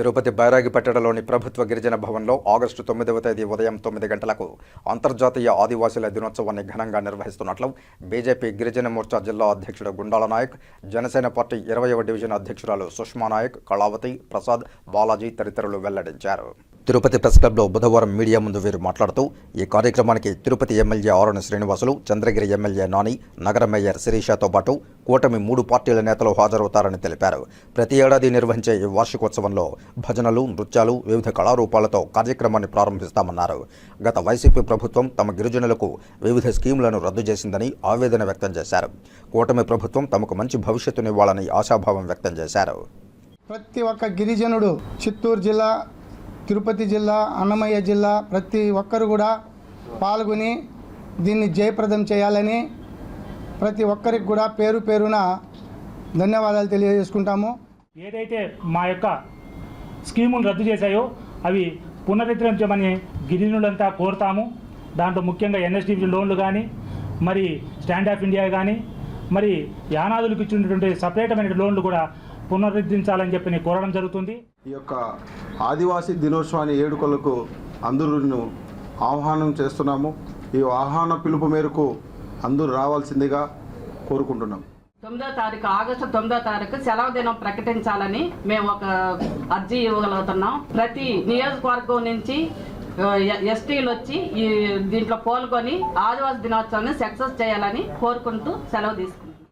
తిరుపతి బైరాగిపట్టణలోని ప్రభుత్వ గిరిజన భవన్లో ఆగస్టు తొమ్మిదవ తేదీ ఉదయం తొమ్మిది గంటలకు అంతర్జాతీయ ఆదివాసీల దినోత్సవాన్ని ఘనంగా నిర్వహిస్తున్నట్లు బీజేపీ గిరిజన మోర్చా జిల్లా అధ్యక్షుడు గుండాల నాయక్ జనసేన పార్టీ ఇరవయవ డివిజన్ అధ్యక్షురాలు సుష్మా నాయక్ కళావతి ప్రసాద్ బాలాజీ తదితరులు వెల్లడించారు. తిరుపతి ప్రెస్ క్లబ్లో బుధవారం మీడియా ముందు వీరు మాట్లాడుతూ ఈ కార్యక్రమానికి తిరుపతి ఎమ్మెల్యే ఆరుణ శ్రీనివాసులు చంద్రగిరి ఎమ్మెల్యే నాని నగర మేయర్ శిరీషతో పాటు కూటమి మూడు పార్టీల నేతలు హాజరవుతారని తెలిపారు. ప్రతి ఏడాది నిర్వహించే ఈ వార్షికోత్సవంలో భజనలు నృత్యాలు వివిధ కళారూపాలతో కార్యక్రమాన్ని ప్రారంభిస్తామన్నారు. గత వైసీపీ ప్రభుత్వం తమ గిరిజనులకు వివిధ స్కీములను రద్దు చేసిందని ఆవేదన వ్యక్తం చేశారు. కూటమి ప్రభుత్వం తమకు మంచి భవిష్యత్తునివ్వాలని ఆశాభావం వ్యక్తం చేశారు. ప్రతి ఒక్క గిరిజనుడు చిత్తూరు జిల్లా తిరుపతి జిల్లా అన్నమయ్య జిల్లా ప్రతి ఒక్కరు కూడా పాల్గొని దీన్ని జయప్రదం చేయాలని ప్రతి ఒక్కరికి కూడా పేరు పేరున ధన్యవాదాలు తెలియజేసుకుంటాము. ఏదైతే మా యొక్క స్కీమును రద్దు చేశాయో అవి పునరుద్ధరించమని గిరిజనులంతా కోరుతాము. దాంట్లో ముఖ్యంగా ఎన్ఎస్డిపి లోన్లు కానీ మరి స్టాండ్ ఆఫ్ ఇండియా కానీ మరి యానాదులకు ఇచ్చినటువంటి సపరేటమైన లోన్లు కూడా పునరుద్ధరించాలని చెప్పి నేను కోరడం జరుగుతుంది. ఈ యొక్క ఆదివాసీ దినోత్సవాన్ని ఏడుకొలకు అందరూ ఆహ్వానం చేస్తున్నాము. ఈ ఆహ్వాన పిలుపు మేరకు అందరూ రావాల్సిందిగా కోరుకుంటున్నాం. తొమ్మిదో తారీఖు ఆగస్టు తొమ్మిదో తారీఖు సెలవు దినం ప్రకటించాలని మేము ఒక అర్జీ ఇవ్వగలుగుతున్నాం. ప్రతి నియోజకవర్గం నుంచి ఎస్టీలు వచ్చి ఈ దీంట్లో పాల్గొని ఆదివాసీ దినోత్సవాన్ని సక్సెస్ చేయాలని కోరుకుంటూ సెలవు తీసుకున్నాం